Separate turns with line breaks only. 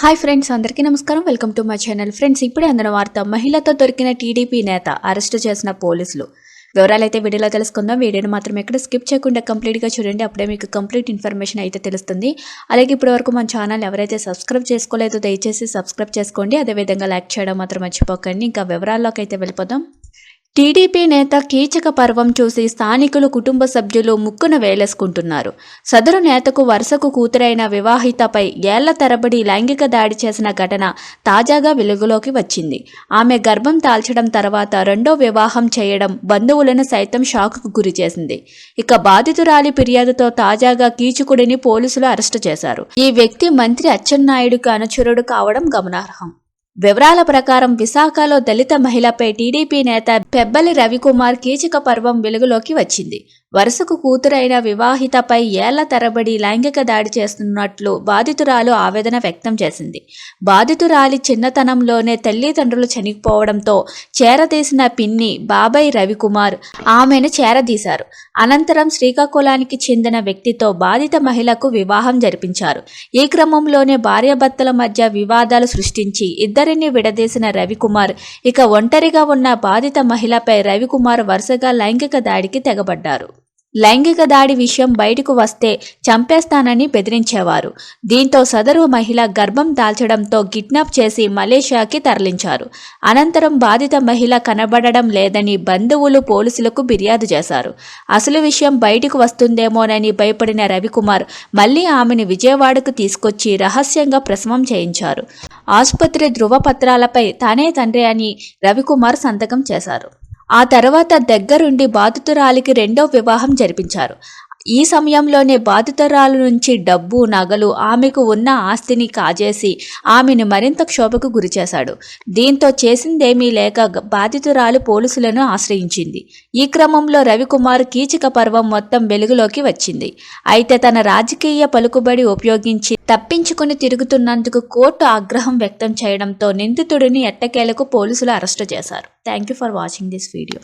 Hi friends అందరికీ నమస్కారం. Welcome to my channel friends ఇప్పుడే అందిన వార్త మహిళతో దొరికిన టీడీపీ నేత అరెస్టు చేసిన పోలీసులు. వివరాలైతే వీడియోలో తెలుసుకుందాం. వీడియోని మాత్రం ఎక్కడ స్కిప్ చేయకుండా కంప్లీట్గా చూడండి. అప్పుడే మీకు కంప్లీట్ ఇన్ఫర్మేషన్ అయితే తెలుస్తుంది. అలాగే ఇప్పటి వరకు మన ఛానల్ ఎవరైతే సబ్స్క్రైబ్ చేసుకోలేదో దయచేసి సబ్స్క్రైబ్ చేసుకోండి. అదేవిధంగా లైక్ చేయడం మాత్రం మర్చిపోకండి. ఇంకా వివరాల్లోకి అయితే వెళ్ళిపోదాం. టీడీపీ నేత కీచక పర్వం చూసి స్థానికులు కుటుంబ సభ్యులు ముక్కున వేలేసుకుంటున్నారు. సదరు నేతకు వరుసకు కూతురైన వివాహితపై ఏళ్ళ తరబడి లైంగిక దాడి చేసిన ఘటన తాజాగా వెలుగులోకి వచ్చింది. ఆమె గర్భం తాల్చడం తర్వాత రెండో వివాహం చేయడం బంధువులను సైతం షాకుకు గురి చేసింది. ఇక బాధితురాలి ఫిర్యాదుతో తాజాగా కీచుకుడిని పోలీసులు అరెస్టు చేశారు. ఈ వ్యక్తి మంత్రి అచ్చెన్నాయుడుకు అనుచరుడు కావడం గమనార్హం. వివరాల ప్రకారం విశాఖలో దళిత మహిళపై టీడీపీ నేత పెబ్బలి రవికుమార్ కీచక పర్వం వెలుగులోకి వచ్చింది. వరుసకు కూతురైన వివాహితపై ఏళ్ళ తరబడి లైంగిక దాడి చేస్తున్నట్లు బాధితురాలు ఆవేదన వ్యక్తం చేసింది. బాధితురాలి చిన్నతనంలోనే తల్లిదండ్రులు చనిపోవడంతో చేరదీసిన పిన్ని బాబాయ్ రవికుమార్ ఆమెను చేరదీశారు. అనంతరం శ్రీకాకుళానికి చెందిన వ్యక్తితో బాధిత మహిళకు వివాహం జరిపించారు. ఈ క్రమంలోనే భార్యాభర్తల మధ్య వివాదాలు సృష్టించి ఇద్దరిని విడదీసిన రవికుమార్ ఇక ఒంటరిగా ఉన్న బాధిత మహిళపై రవికుమార్ వరుసగా లైంగిక దాడికి తెగబడ్డారు. లైంగిక దాడి విషయం బయటకు వస్తే చంపేస్తానని బెదిరించేవారు. దీంతో సదరు మహిళ గర్భం దాల్చడంతో కిడ్నాప్ చేసి మలేషియాకి తరలించారు. అనంతరం బాధిత మహిళ కనబడడం లేదని బంధువులు పోలీసులకు ఫిర్యాదు చేశారు. అసలు విషయం బయటకు వస్తుందేమోనని భయపడిన రవికుమార్ మళ్ళీ ఆమెను విజయవాడకు తీసుకొచ్చి రహస్యంగా ప్రసవం చేయించారు. ఆసుపత్రి ధృవపత్రాలపై తానే తండ్రి అని రవికుమార్ సంతకం చేశారు. ఆ తర్వాత దగ్గరుండి బాధితురాలికి రెండో వివాహం జరిపించారు. ఈ సమయంలోనే బాధితురాలు నుంచి డబ్బు నగలు ఆమెకు ఉన్న ఆస్తిని కాజేసి ఆమెను మరింత క్షోభకు గురిచేశాడు దీంతో చేసిందేమీ లేక బాధితురాలు పోలీసులను ఆశ్రయించింది. ఈ క్రమంలో రవికుమార్ కీచక పర్వం మొత్తం వెలుగులోకి వచ్చింది. అయితే తన రాజకీయ పలుకుబడి ఉపయోగించి తప్పించుకుని తిరుగుతున్నందుకు కోర్టు ఆగ్రహం వ్యక్తం చేయడంతో నిందితుడిని ఎట్టకేలకు పోలీసులు అరెస్టు చేశారు. Thank you for watching this video.